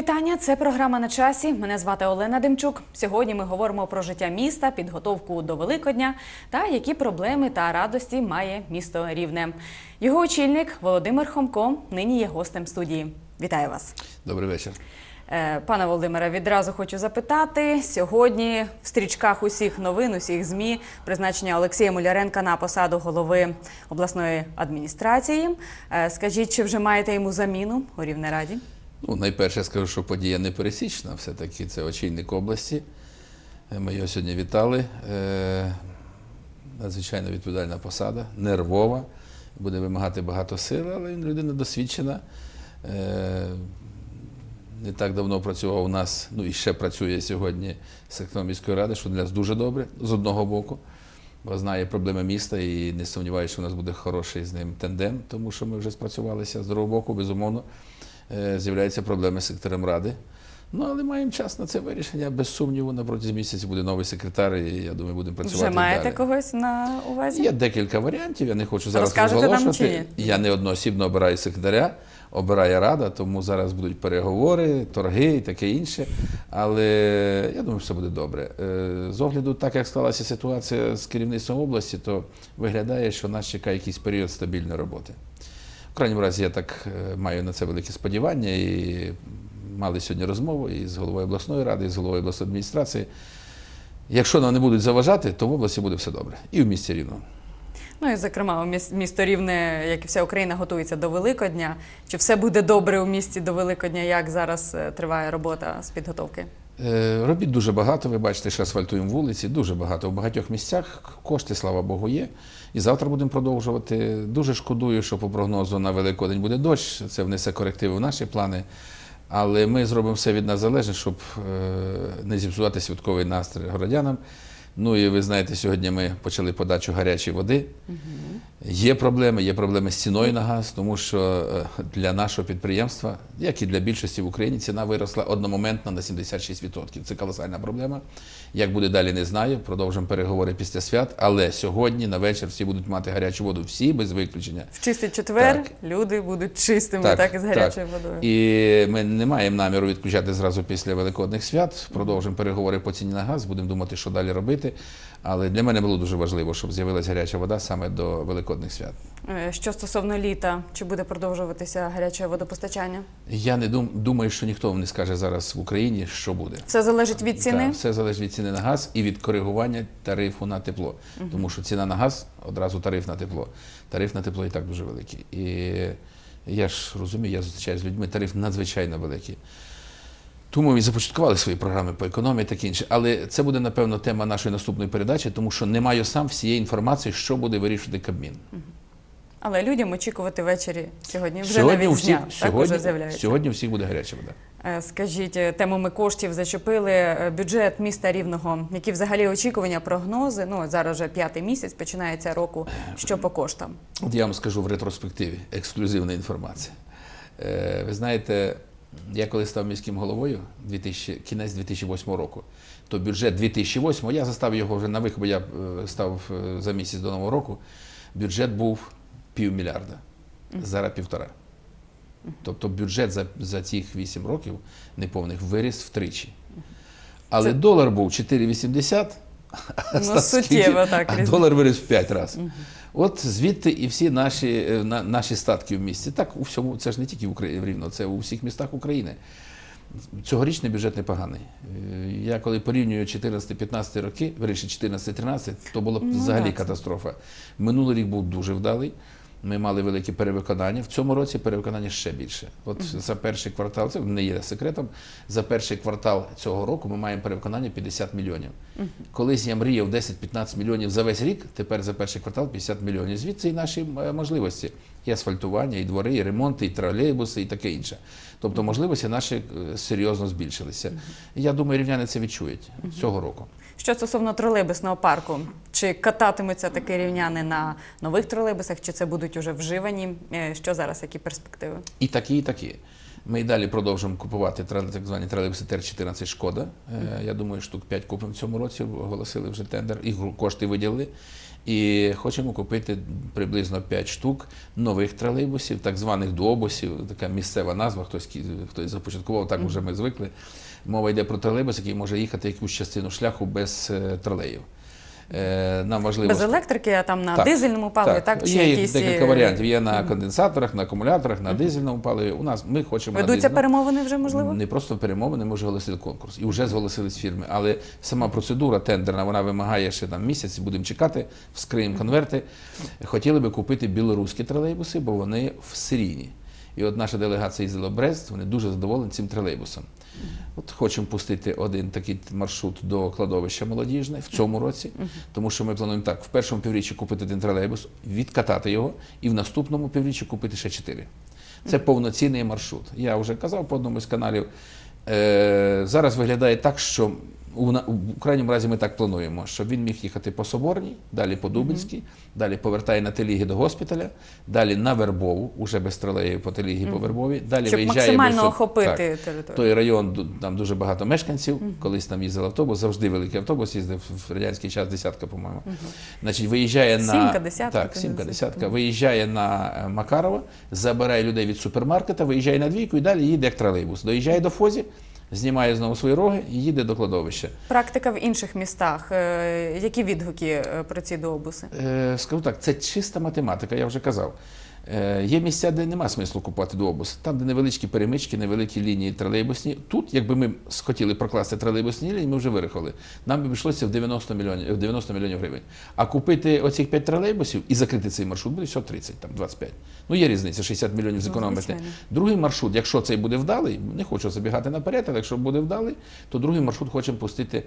вітання. Це програма на часі. Мене звати Олена Демчук. Сьогодні ми говоримо про життя міста, підготовку до Великодня та які проблеми та радості має місто Рівне. Його очільник Володимир Хомко нині є гостем студії. Вітаю вас. Добрий вечір. Е, Пане Володимире, відразу хочу запитати сьогодні в стрічках усіх новин, усіх змі призначення Олексія Муляренка на посаду голови обласної адміністрації. Е, Скажіть, чи вже маєте йому заміну у Рівнераді? Ну, найперше скажу, що подія не пересічна. Все-таки це очільник області. Е, Ми його сьогодні вітали. Е, Надзвичайно відповідальна посада, нервова, буде вимагати багато сил, але він людина досвідчена. Е, Не так давно працював у нас, ну і ще працює сьогодні секретарем міської ради, що для нас дуже добре з одного боку, бо знає проблеми міста і не сумніваюся, що у нас буде хороший з ним тендем, тому що ми вже спрацювалися з другого боку, безумовно. Е, З'являються проблеми з секретарем ради. Ну, але маємо час на це вирішення. Без сумніву, на протязі місяця буде новий секретар, і я думаю, будемо працювати. Вже маєте далі. когось на увазі? Є декілька варіантів, я не хочу зараз Розкажете розголошувати. Я не одноосібно обираю секретаря, обирає рада, тому зараз будуть переговори, торги і таке інше. Але я думаю, все буде добре. Е, З огляду, так як склалася ситуація з керівництвом області, то виглядає, що нас чекає якийсь період стабільної роботи. Крайньому разі, я так е, маю на це великі сподівання і мали сьогодні розмову і з головою обласної ради, і з головою обласної адміністрації. Якщо нам не будуть заважати, то в області буде все добре. І в місті рівно. Ну і зокрема, місто Рівне, як і вся Україна, готується до Великодня. Чи все буде добре у місті до Великодня? Як зараз е, триває робота з підготовки? Е, Робіт дуже багато. Ви бачите, що асфальтуємо вулиці, дуже багато. В багатьох місцях кошти, слава Богу, є. І завтра будемо продовжувати. Дуже шкодую, що по прогнозу на Великодень буде дощ. Це внесе корективи в наші плани. Але ми зробимо все від нас залежне, щоб е, не зіпсувати святковий настрій городянам. Ну і ви знаєте, сьогодні ми почали подачу гарячої води. Є проблеми, є проблеми з ціною на газ, тому що е, для нашого підприємства, як і для більшості в Україні, ціна виросла одномоментно на 76%. Це колосальна проблема. Як буде далі, не знаю. Продовжимо переговори після свят. Але сьогодні на вечір всі будуть мати гарячу воду, всі без виключення. В чистий четвер Так. люди будуть чистими, так, і з гарячою водою. І ми не маємо наміру відключати зразу після великодних свят. Продовжимо переговори по ціні на газ, будемо думати, що далі робити. Але для мене було дуже важливо, щоб з'явилася гаряча вода саме до великодних свят. Е, Що стосовно літа, чи буде продовжуватися гаряче водопостачання? Я не дум, думаю, що ніхто вам не скаже зараз в Україні, що буде. Все залежить від ціни. Так, все залежить від ціни на газ і від коригування тарифу на тепло. Тому що ціна на газ одразу тариф на тепло. Тариф на тепло і так дуже великий. І я ж розумію, я зустрічаюся з людьми, тариф надзвичайно великий. Тому ми започаткували свої програми по економії таке інше. Але це буде, напевно, тема нашої наступної передачі, тому що не маю сам всієї інформації, що буде вирішувати Кабмін. Але людям очікувати ввечері сьогодні вже сьогодні, навіть всіх, дня. Так сьогодні, уже з'являється. сьогодні у всіх буде гаряча вода. Е, Скажіть, е, темами коштів зачепили е, бюджет міста Рівного. Які взагалі очікування, прогнози? Ну зараз вже п'ятий місяць починається року. Що по коштам? От я вам скажу в ретроспективі ексклюзивна інформація. Ви знаєте, я коли став міським головою 2000, кінець 2008 року, то бюджет 2008, я застав його вже на вихід, бо я е, став е, за місяць до Нового року, бюджет був півмільярда, зараз півтора. Тобто бюджет за, за цих 8 років неповних виріс втричі. Але Це- долар був 4,80, а Ну, суттєво так, а різниця. долар виріс в 5 разів. От звідти і всі наші, е, на- наші статки в місті. Так, у всьому, це ж не тільки в Україні, в Рівно, це у всіх містах України. Цьогорічний бюджет непоганий. Е, Я коли порівнюю 14-15 роки, вирішив 14-13, то була Ну, взагалі так. катастрофа. Минулий рік був дуже вдалий. Ми мали велике перевиконання. В цьому році перевиконання ще більше. От за перший квартал, це не є секретом. За перший квартал цього року ми маємо перевиконання 50 мільйонів. Колись я мріяв 10-15 мільйонів за весь рік, тепер за перший квартал 50 мільйонів. Звідси і наші е, можливості. І асфальтування, і двори, і ремонти, і тролейбуси, і таке інше. Тобто можливості наші е, серйозно збільшилися. Я думаю, рівняни це відчують цього року. Що стосовно тролейбусного парку, чи кататимуться такі рівняни на нових тролейбусах, чи це будуть уже вживані? Е, Що зараз, які перспективи? І такі, і такі. Ми й далі продовжуємо купувати так звані тролейбуси ТР-14 Шкода. Е, Я думаю, штук 5 купимо в цьому році, оголосили вже тендер, і кошти виділили. І хочемо купити приблизно 5 штук нових тролейбусів, так званих дуобусів, така місцева назва, хтось, хтось започаткував, так вже ми звикли. Мова йде про тролейбус, який може їхати якусь частину шляху без е, тролеїв. Е, Нам важливо Без електрики, а там на Так, дизельному паливі, так, чи Є якісь декілька варіантів. Є на конденсаторах, на акумуляторах, на дизельному паливі. У нас ми хочемо ведуться дизельному. перемовини вже можливо? Не просто перемовини, ми вже оголосили конкурс. І вже зголосились фірми. Але сама процедура тендерна, вона вимагає ще там місяць, будемо чекати, вскриємо конверти. Хотіли би купити білоруські тролейбуси, бо вони в серійні. І от наша делегація їздила в Брест, вони дуже задоволені цим тролейбусом. От хочемо пустити один такий маршрут до кладовища молодіжне в цьому році, тому що ми плануємо так: в першому півріччі купити один тролейбус, відкатати його, і в наступному півріччі купити ще чотири. Це повноцінний маршрут. Я вже казав по одному з каналів. Е, зараз виглядає так, що у, у крайньому разі ми так плануємо, щоб він міг їхати по Соборній, далі по Дубинській, далі повертає на Телігі до госпіталя, далі на Вербову, уже без тролеїв по Телігі по Вербові. Далі Щоб виїжджає максимально без- охопити так. територію. Той район там дуже багато мешканців. Колись там їздив автобус, завжди великий автобус їздив в радянський час, десятка, по-моєму. Значить, виїжджає на Сімка, десятка, Так, сімка, десятка. Виїжджає на е, Макарова, забирає людей від супермаркета, виїжджає на двійку і далі їде як тролейбус. Доїжджає до Фозі, знімає знову свої роги і їде до кладовища. Практика в інших містах. Е, Які відгуки е, про ці дообуси? Е, скажу так, це чиста математика, я вже казав. Е, є місця, де нема смислу купувати дуобус. Там, де невеличкі перемички, невеликі лінії тролейбусні. Тут, якби ми хотіли прокласти тролейбусні лінії, ми вже вирахали. Нам би обійшлося в 90 мільйонів, 90 мільйонів гривень. А купити оцих 5 тролейбусів і закрити цей маршрут буде всього 30, там 25. Ну є різниця, 60 мільйонів зекономити. Другий маршрут, якщо цей буде вдалий, не хочу забігати наперед, але якщо буде вдалий, то другий маршрут хочемо пустити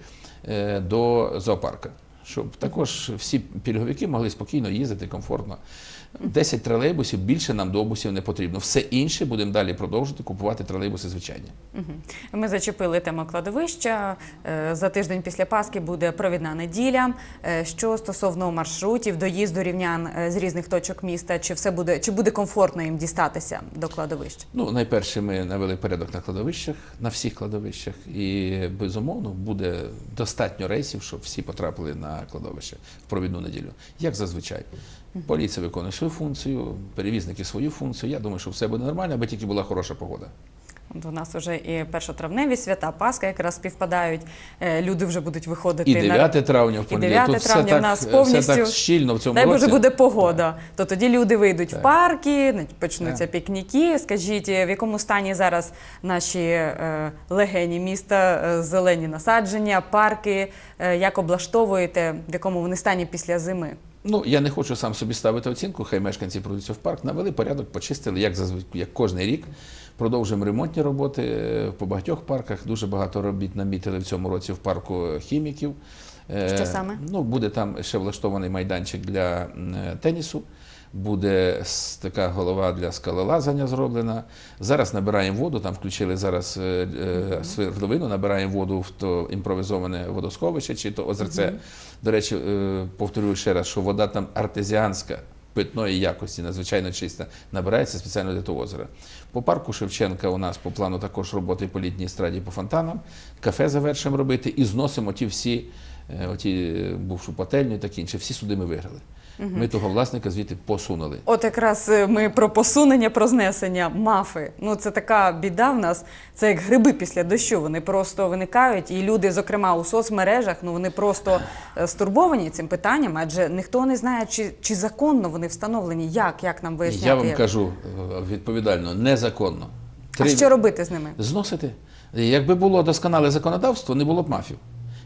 е, до зоопарка. Щоб також всі пільговики могли спокійно їздити комфортно. 10 тролейбусів більше нам добусів не потрібно. Все інше будемо далі продовжувати купувати тролейбуси звичайні. Ми зачепили тему кладовища. Е, За тиждень після Пасхи буде провідна неділя. Е, Що стосовно маршрутів, доїзду рівнян е, з різних точок міста, чи все буде чи буде комфортно їм дістатися до кладовищ? Ну, найперше, ми навели порядок на кладовищах, на всіх кладовищах, і безумовно буде достатньо рейсів, щоб всі потрапили на кладовище в провідну неділю, як зазвичай. Поліція виконує свою функцію, перевізники свою функцію. Я думаю, що все буде нормально, аби тільки була хороша погода. У нас вже і першотравневі свята, Пасха якраз співпадають. Е, Люди вже будуть виходити І 9 травня в І 9 Тут все травня в так, нас все повністю- так щільно в цьому Дай році. Боже буде погода. То тоді люди вийдуть в парки, почнуться Так. пікніки. Скажіть, в якому стані зараз наші е, легені міста, е, зелені насадження, парки, е, як облаштовуєте, в якому вони стані після зими? Ну, я не хочу сам собі ставити оцінку, хай мешканці пройдуться в парк, навели порядок, почистили, як зазвичай, як кожний рік. Продовжуємо ремонтні роботи е, по багатьох парках. Дуже багато робіт намітили в цьому році в парку хіміків. Е, Що саме? Ну, буде там ще влаштований майданчик для е, тенісу. Буде така голова для скалолазання зроблена. Зараз набираємо воду, там включили зараз е, е, свердловину, набираємо воду в то імпровізоване водосховище чи то озерце. До речі, е, повторюю ще раз, що вода там артезіанська. Питної якості, надзвичайно чиста, набирається спеціально для того озера. По парку Шевченка у нас по плану також роботи по літній страді по фонтанам. Кафе завершимо робити і зносимо ті всі, оті е, бувшу пательню і таке інше. Всі суди ми виграли. Ми того власника звідти посунули. От якраз е, ми про посунення, про знесення мафи. Ну це така біда в нас. Це як гриби після дощу. Вони просто виникають, і люди, зокрема у соцмережах, ну вони просто е, стурбовані цим питанням, адже ніхто не знає, чи, чи законно вони встановлені. Як, як нам виясняти? Я вам як? кажу е, відповідально, незаконно. А що робити з ними? Зносити. Якби було досконале законодавство, не було б мафів.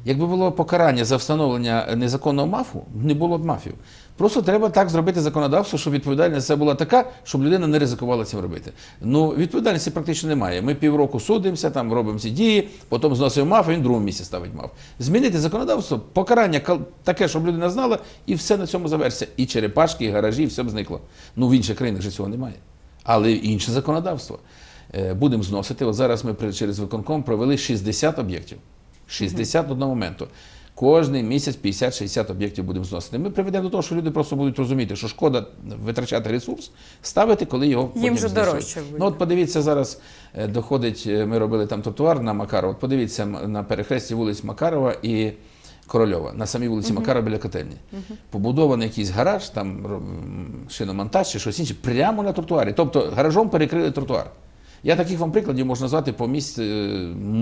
Якби було покарання за встановлення незаконного мафу, не було б мафів. Просто треба так зробити законодавство, щоб відповідальність це була така, щоб людина не ризикувала цим робити. Ну, відповідальності практично немає. Ми півроку судимося, там робимо ці дії, потім зносимо маф, а він другому місці ставить маф. Змінити законодавство, покарання таке, щоб людина знала, і все на цьому завершиться. І черепашки, і гаражі, і все б зникло. Ну, в інших країнах же цього немає. Але інше законодавство. Е, Будемо зносити. От зараз ми через виконком провели 60 об'єктів. 60 одного моменту. Кожний місяць 50-60 об'єктів будемо зносити. Ми приведемо до того, що люди просто будуть розуміти, що шкода витрачати ресурс, ставити, коли його Їм потім дорожче вийде. Ну от подивіться зараз, е, доходить, е, ми робили там тротуар на Макарова. От подивіться на перехресті вулиць Макарова і Корольова, на самій вулиці Макарова біля котельні. Побудований якийсь гараж, там шиномонтаж чи щось інше, прямо на тротуарі. Тобто гаражом перекрили тротуар. Я таких вам прикладів можу назвати по місць е,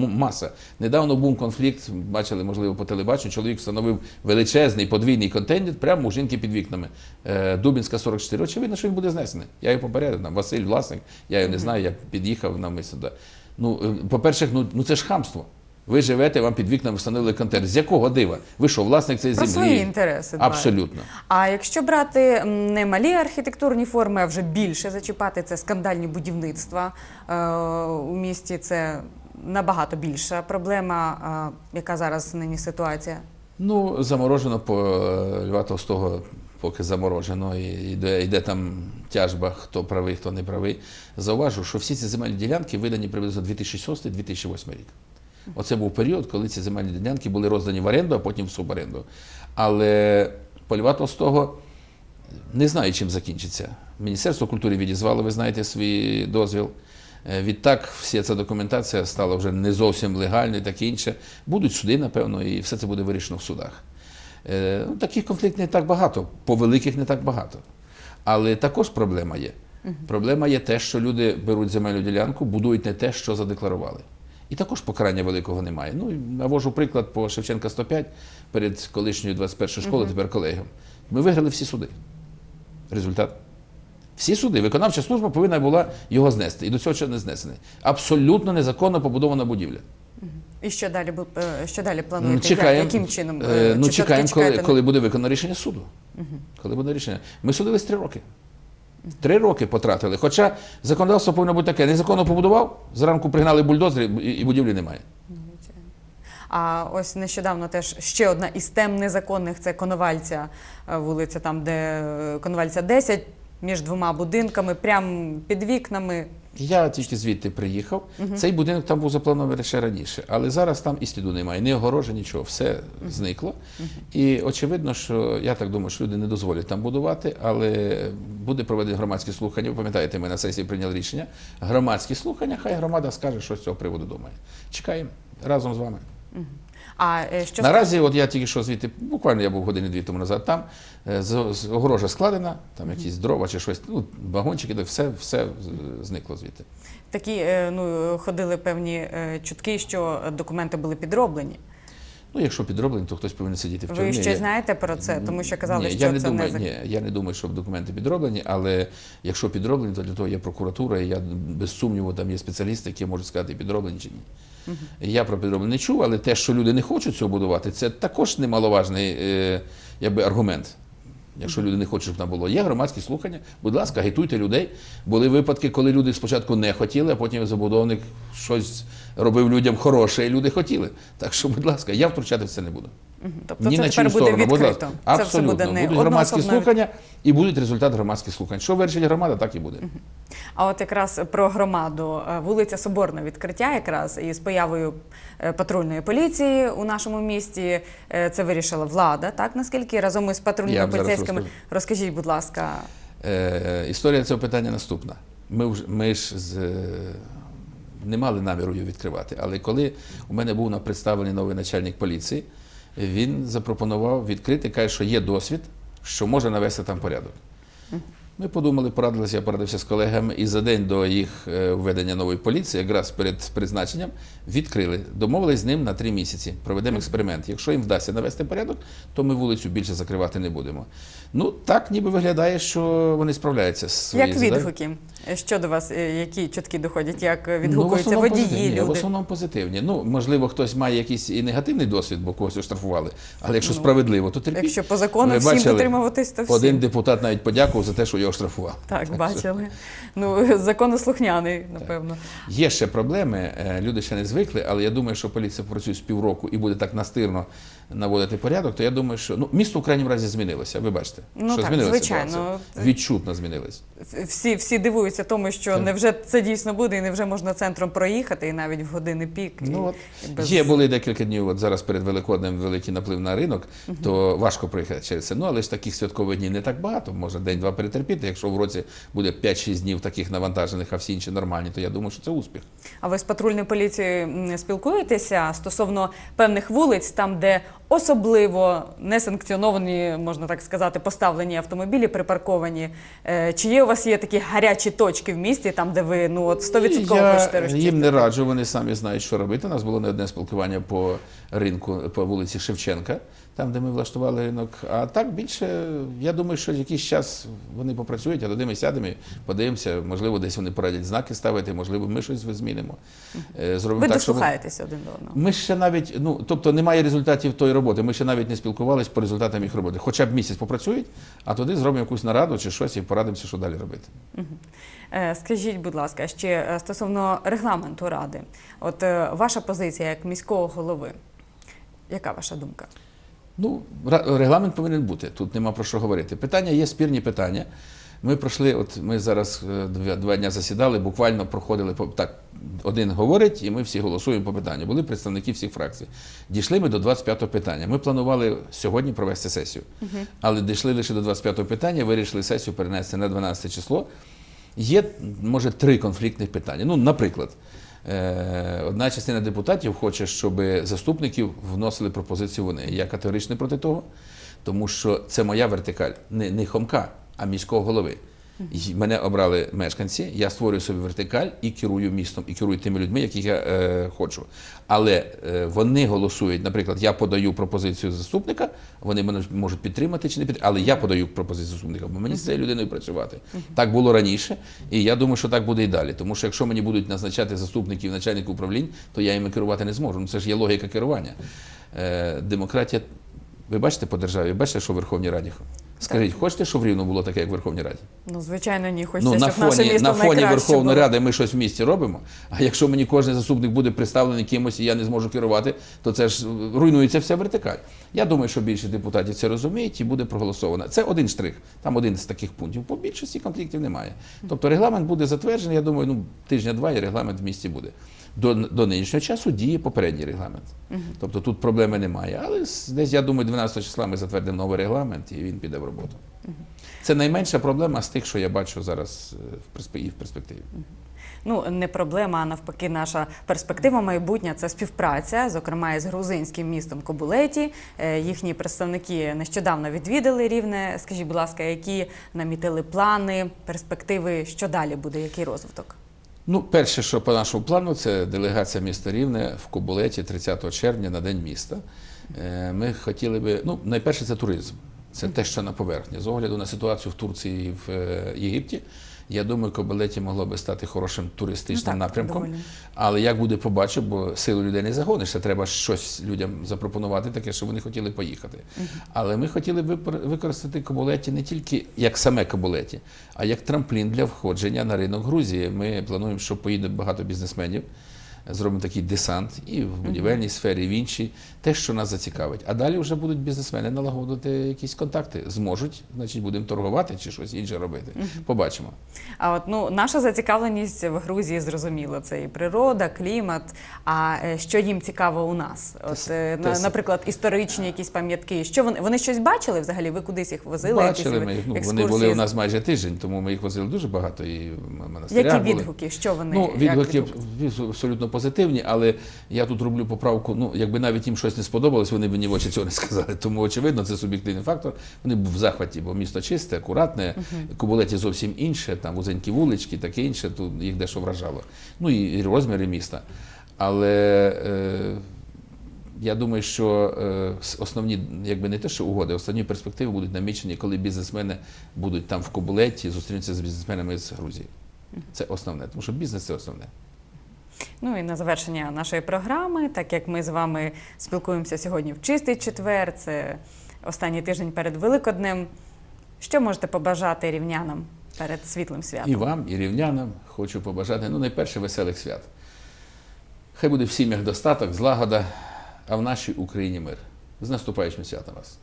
маса. Недавно був конфлікт, бачили, можливо, по телебаченню. Чоловік встановив величезний подвійний контейнер прямо у жінки під вікнами. Е, Дубінська 44. Очевидно, що він буде знесений. Я його попередив, там, Василь, власник, я його не знаю, я під'їхав на сюди. Ну, е, по-перше, ну, ну це ж хамство. Ви живете, вам під вікнами встановили контейнер. З якого дива? Ви що, власник цієї Про землі? свої інтереси дбають. Абсолютно. А якщо брати не малі архітектурні форми, а вже більше зачіпати, це скандальні будівництва е, у місті, це набагато більша проблема, е, яка зараз нині ситуація. Ну, заморожено по е, Льва Толстого, поки заморожено, і йде, йде там тяжба, хто правий, хто не правий. Зауважу, що всі ці земельні ділянки видані приблизно 2006-2008 рік. Оце був період, коли ці земельні ділянки були роздані в оренду, а потім в суборенду. Але по Льва Толстого не знаю, чим закінчиться. Міністерство культури відізвало, ви знаєте, свій дозвіл. Е, Відтак, вся ця документація стала вже не зовсім легальною, таке інше. Будуть суди, напевно, і все це буде вирішено в судах. Е, ну, таких конфліктів не так багато, по великих не так багато. Але також проблема є. Проблема є те, що люди беруть земельну ділянку, будують не те, що задекларували. І також покарання великого немає. Ну, навожу приклад по Шевченка 105 перед колишньою 21 школою, тепер колегіум. Ми виграли всі суди. Результат. Всі суди, виконавча служба повинна була його знести. І до цього ще не знесений. Абсолютно незаконно побудована будівля. І що далі е, що далі Ну, плануєте? чекаємо, Яким чином? е, Е, ну, чи чекаємо, коли, коли буде виконано рішення суду. Коли буде рішення. Ми судились три роки. Три роки потратили. Хоча законодавство повинно бути таке: незаконно побудував, зранку пригнали бульдозери і, і будівлі немає. А ось нещодавно теж ще одна із тем незаконних це Коновальця, е, вулиця, там, де е, Коновальця 10, між двома будинками, прямо під вікнами. Я тільки звідти приїхав. Цей будинок там був запланований ще раніше, але зараз там і сліду немає, ні огорожі, нічого, все зникло. І очевидно, що я так думаю, що люди не дозволять там будувати, але буде проведено громадські слухання. Ви пам'ятаєте, ми на сесії прийняли рішення. Громадські слухання, хай громада скаже, що з цього приводу думає. Чекаємо разом з вами. А е, що Наразі, от я тільки що звідти, буквально я був години-дві тому назад там, е, огорожа складена, там якісь дрова чи щось, ну, вагончики, все, все зникло звідти. такі е, ну, ходили певні чутки, що документи були підроблені? Ну, якщо підроблені, то хтось повинен сидіти в Ви тюрмі. щось Я- знаєте про це? Тому що казали, ні, що я не це думаю, не ні, я не думаю, що документи підроблені, але якщо підроблені, то для того є прокуратура, і я без сумніву там є спеціалісти, які можуть сказати, підроблені чи ні. Я про підроблення не чув, але те, що люди не хочуть цього будувати, це також немаловажний е, якби, аргумент. Якщо люди не хочуть, щоб там було. Є громадські слухання, будь ласка, агітуйте людей. Були випадки, коли люди спочатку не хотіли, а потім забудовник щось робив людям хороше, і люди хотіли. Так що, будь ласка, я втручатися не буду. Тобто Ні це на тепер буде сторону, відкрито. Це все буде не Будуть громадські одноособно слухання і будуть результат громадських слухань. Що вирішить громада, так і буде. А от якраз про громаду Е, вулиця Соборна відкриття, якраз і з появою е, патрульної поліції у нашому місті е, це вирішила влада. Так наскільки разом із патрульними поліцейськими розкажу. розкажіть, будь ласка, Е, історія цього питання наступна. Ми, вже, ми ж з, не мали наміру її відкривати, але коли у мене був на представлений новий начальник поліції, він запропонував відкрити, каже, що є досвід, що може навести там порядок. Ми подумали, порадилися, я порадився з колегами, і за день до їх е, введення нової поліції, якраз перед призначенням, відкрили. Домовились з ним на три місяці. Проведемо експеримент. Якщо їм вдасться навести порядок, то ми вулицю більше закривати не будемо. Ну так ніби виглядає, що вони справляються з як відгуки? Що до вас, е, які чутки доходять, як е, Ну, в відгукуються водії, позитивні, В основному позитивні. Ну, можливо, хтось має якийсь і негативний досвід, бо когось оштрафували. Але якщо Ну, справедливо, то терпіть. Якщо по закону всім дотримуватись, то всі. Один депутат навіть подякував за те, що його штрафували. Так, бачили. Ну, законослухняний, напевно. Є ще проблеми, е, люди ще не звикли, але я думаю, що поліція працює з півроку і буде так настирно наводити порядок, то я думаю, що ну, місто в крайньому разі змінилося. Ви бачите, Ну що так, змінилася звичайно. ситуація. Відчутно змінилась. Всі, всі дивуються тому, що Так. невже це дійсно буде, і невже можна центром проїхати, і навіть в години пік. і- Ну, от. і без- Є були декілька днів, от зараз перед Великоднем великий наплив на ринок, то важко проїхати через це. Ну, але ж таких святкових днів не так багато, можна день-два перетерпіти. Якщо в році буде 5-6 днів таких навантажених, а всі інші нормальні, то я думаю, що це успіх. А ви з патрульною поліцією спілкуєтеся стосовно певних вулиць, там, де особливо несанкціоновані, можна так сказати, поставлені автомобілі припарковані. Е, Чи є у вас є такі гарячі точки в місті, там, де ви ну от 100% я хочете розчистити? їм не раджу, вони самі знають, що робити. У нас було не одне спілкування по ринку, по вулиці Шевченка, там, де ми влаштували ринок. А так більше, я думаю, що якийсь час вони попрацюють, а тоді ми сядемо, і подивимося, можливо, десь вони порадять знаки ставити, можливо, ми щось змінимо. Е, Зробимо Ви так, щоб... дослухаєтеся один до одного. Ми ще навіть, ну тобто немає результатів тої роботи. Ми ще навіть не спілкувалися по результатам їх роботи. Хоча б місяць попрацюють, а тоді зробимо якусь нараду чи щось і порадимося, що далі робити. Е, Скажіть, будь ласка, ще е, стосовно регламенту ради, от ваша позиція як міського голови, яка ваша думка? Ну, регламент повинен бути. Тут нема про що говорити. Питання є спірні питання. Ми пройшли, от ми зараз е, два, дня засідали, буквально проходили так. Один говорить, і ми всі голосуємо по питанню. Були представники всіх фракцій. Дійшли ми до 25-го питання. Ми планували сьогодні провести сесію, але дійшли лише до 25-го питання, вирішили сесію перенести на 12 число. Є, може, три конфліктних питання. Ну, наприклад, одна частина депутатів хоче, щоб заступників вносили пропозицію вони. Я категорично проти того, тому що це моя вертикаль, не, не хомка, а міського голови. Мене обрали мешканці, я створюю собі вертикаль і керую містом, і керую тими людьми, яких я е, хочу. Але е, вони голосують, наприклад, я подаю пропозицію заступника, вони мене можуть підтримати чи не підтримати, але я подаю пропозицію заступника, бо мені з цією людиною працювати. Так було раніше, і я думаю, що так буде і далі. Тому що якщо мені будуть назначати заступників, начальників управлінь, то я їми керувати не зможу. Ну це ж є логіка керування. Е, демократія, ви бачите по державі, бачите, що в Верховній Раді? Скажіть, хочете, щоб рівно було таке, як в Верховній Раді? Ну, звичайно, ні, хочеться, Ну, на щоб наше фоні, місто на фоні Верховної було. Ради ми щось в місті робимо. А якщо мені кожен заступник буде представлений кимось і я не зможу керувати, то це ж руйнується вся вертикаль. Я думаю, що більше депутатів це розуміють і буде проголосовано. Це один штрих, там один з таких пунктів. По більшості конфліктів немає. Тобто регламент буде затверджений. Я думаю, ну тижня-два і регламент в місті буде. До, до нинішнього часу діє попередній регламент. Тобто тут проблеми немає. Але десь, я думаю, 12 числа ми затвердимо новий регламент і він піде в роботу. Це найменша проблема з тих, що я бачу зараз е, в і в перспективі. Ну, не проблема, а навпаки, наша перспектива майбутня це співпраця, зокрема із грузинським містом Кобулеті. Е, Їхні представники нещодавно відвідали рівне. Скажіть, будь ласка, які намітили плани, перспективи, що далі буде, який розвиток? Ну, перше, що по нашому плану, це делегація міста Рівне в Кобулеті 30 червня на День міста. Е, Ми хотіли би, ну, найперше, це туризм. Це те, що на поверхні. З огляду на ситуацію в Турції і в е, Єгипті, я думаю, Кобилеті могло би стати хорошим туристичним Ну, так, напрямком. доволі. Але як буде побачив, бо силу людей не загонишся, треба щось людям запропонувати таке, щоб вони хотіли поїхати. Але ми хотіли б використати Кабулеті не тільки як саме Кабулеті, а як трамплін для входження на ринок Грузії. Ми плануємо, що поїде багато бізнесменів. Зробимо такий десант і в будівельній сфері, і в іншій, те, що нас зацікавить. А далі вже будуть бізнесмени налагодити якісь контакти. Зможуть, значить, будемо торгувати чи щось інше робити. Побачимо. А от ну наша зацікавленість в Грузії зрозуміло, це і природа, клімат. А е, що їм цікаво у нас? От, е, на- те- наприклад, історичні якісь пам'ятки. Що вони вони щось бачили взагалі? Ви кудись їх возили? Бачили якісь ми їх. Ну, вони були у нас майже тиждень, тому ми їх возили дуже багато і в монастирях Які були. відгуки? Що вони Ну, як відгуки абсолютно позитивні, але я тут роблю поправку. Ну, якби навіть їм щось не сподобалось, вони б мені в очі цього не сказали. Тому, очевидно, це суб'єктивний фактор. Вони б в захваті, бо місто чисте, акуратне, Кобулеті зовсім інше, там вузенькі вулички, таке інше, тут їх дещо вражало. Ну і, і розміри міста. Але е, я думаю, що е, основні, якби не те, що угоди, основні перспективи будуть намічені, коли бізнесмени будуть там в Кобулеті, зустрінуться з бізнесменами з Грузії. Це основне, тому що бізнес це основне. Ну і на завершення нашої програми, так як ми з вами спілкуємося сьогодні в чистий четвер, це останній тиждень перед Великоднем. Що можете побажати рівнянам? перед світлим святом. І вам, і рівнянам хочу побажати, ну, найперше, веселих свят. Хай буде в сім'ях достаток, злагода, а в нашій Україні мир. З наступаючим святом вас.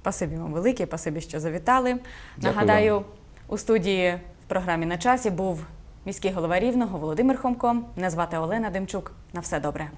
Спасибі вам велике, спасибі, що завітали. Дякую Нагадаю, вам. у студії в програмі на часі був міський голова Рівного Володимир Хомко. Мене звати Олена Демчук. На все добре.